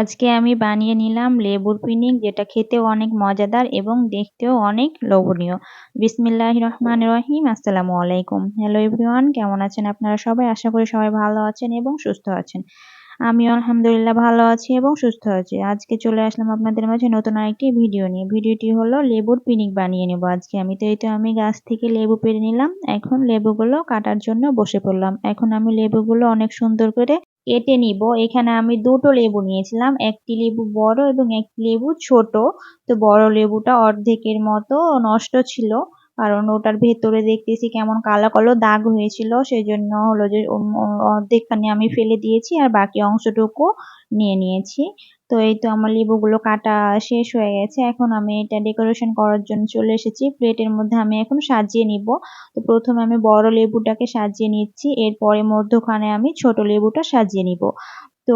আজকে আমি বানিয়ে নিলাম লেবুর পিনিক, যেটা খেতেও অনেক মজাদার এবং দেখতেও অনেক লোভনীয়। বিসমিল্লাহ রহমান রহিম, আসসালামু আলাইকুম। হ্যালো এভরিওয়ান, কেমন আছেন আপনারা সবাই? আশা করি সবাই ভালো আছেন এবং সুস্থ আছেন। আমি আলহামদুলিল্লাহ ভালো আছি এবং সুস্থ আছি। আজকে চলে আসলাম আপনাদের মাঝে নতুন আরেকটি ভিডিও নিয়ে। ভিডিওটি হলো লেবুর পিনিক বানিয়ে নেব আজকে আমি। তো এই তো আমি গাছ থেকে লেবু পেরে নিলাম। এখন লেবুগুলো কাটার জন্য বসে পড়লাম। এখন আমি লেবুগুলো অনেক সুন্দর করে কেটে নিব। এখানে আমি দুটো লেবু নিয়েছিলাম, একটি লেবু বড় এবং একটি লেবু ছোট। তো বড় লেবুটা অর্ধেকের মতো নষ্ট ছিল, কারণ ওটার ভেতরে দেখতেছি কেমন কালো কালো দাগ হয়েছিল সেই জন্য হলো যে অর্ধেকখানি আমি ফেলে দিয়েছি আর বাকি অংশটুকু নিয়ে নিয়েছি। তো এই তো আমার লেবুগুলো কাটা শেষ হয়ে গেছে। এখন আমি এটা ডেকোরেশন করার জন্য চলে এসেছি। প্লেটের মধ্যে আমি এখন সাজিয়ে নিব। তো প্রথমে আমি বড় লেবুটাকে সাজিয়ে নিচ্ছি। এরপরে মধ্যখানে আমি ছোট লেবুটা সাজিয়ে নিব। তো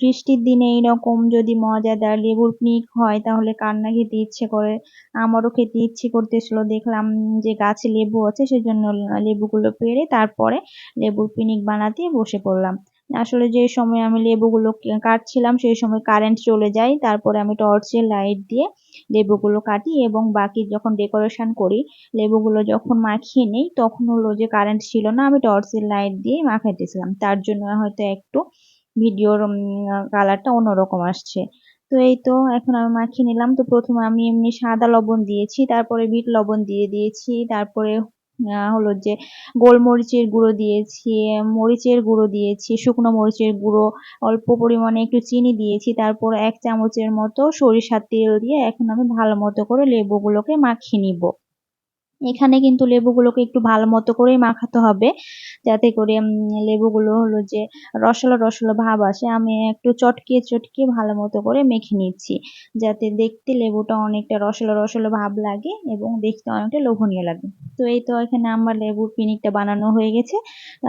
বৃষ্টির দিনে এইরকম যদি মজাদার লেবুর পিকনিক হয়, তাহলে কান্না খেতে ইচ্ছে করে। আমারও খেতে ইচ্ছে করতেছিল। দেখলাম যে গাছে লেবু আছে, সেজন্য লেবুগুলো পেরে তারপরে লেবুর পিকনিক বানাতে বসে পড়লাম। আসলে যে সময় আমি লেবুগুলো কাটছিলাম, সেই সময় কারেন্ট চলে যায়। তারপরে আমি টর্চের লাইট দিয়ে লেবুগুলো কাটি এবং বাকি যখন ডেকোরেশন করি, লেবুগুলো যখন মাখিয়ে নিই তখন হলো যে কারেন্ট ছিল না, আমি টর্চের লাইট দিয়ে মাখাইতেছিলাম। তার জন্য হয়তো একটু ভিডিওর কালারটা অন্যরকম আসছে। তো এই তো, এখন আমি মাখিয়ে নিলাম। তো প্রথমে আমি এমনি সাদা লবণ দিয়েছি, তারপরে বিট লবণ দিয়ে দিয়েছি, তারপরে হলো যে গোলমরিচের গুঁড়ো দিয়েছি, মরিচের গুঁড়ো দিয়েছি, শুকনো মরিচের গুঁড়ো, অল্প পরিমাণে একটু চিনি দিয়েছি, তারপর এক চামচের মতো সরিষার তেল দিয়ে এখন আমি ভালো মতো করে লেবুগুলোকে মাখিয়ে নিব। এখানে কিন্তু লেবুগুলোকে একটু ভালো মতো করেই মাখাতে হবে। যাতে করে লেবুগুলো হলো যে রসালো রসালো ভাব আসে, আমি একটু চটকিয়ে চটকিয়ে ভালো মতো করে মেখে নিচ্ছি। যাতে দেখতে লেবুটা অনেকটা রসালো রসালো ভাব লাগে এবং দেখতে অনেকটা লোভনীয় লাগে। তো এই তো এখানে আমার লেবুর পিনিকটা বানানো হয়ে গেছে।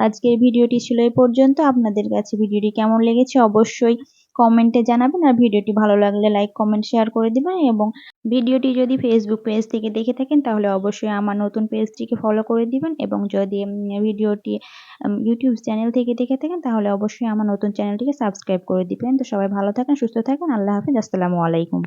আজকের ভিডিওটি ছিল এই পর্যন্ত। আপনাদের কাছে ভিডিওটি কেমন লেগেছে অবশ্যই কমেন্টে জানাবেন আর ভিডিওটি ভালো লাগলে লাইক কমেন্ট শেয়ার করে দেবেন এবং ভিডিওটি যদি ফেসবুক পেজ থেকে দেখে থাকেন তাহলে অবশ্যই আমার নতুন পেজটিকে ফলো করে দিবেন এবং যদি ভিডিওটি ইউটিউব চ্যানেল থেকে দেখে থাকেন তাহলে অবশ্যই আমার নতুন চ্যানেলটিকে সাবস্ক্রাইব করে দিবেন। তো সবাই ভালো থাকেন, সুস্থ থাকেন, আল্লাহ হাফিজ, আসসালামু আলাইকুম।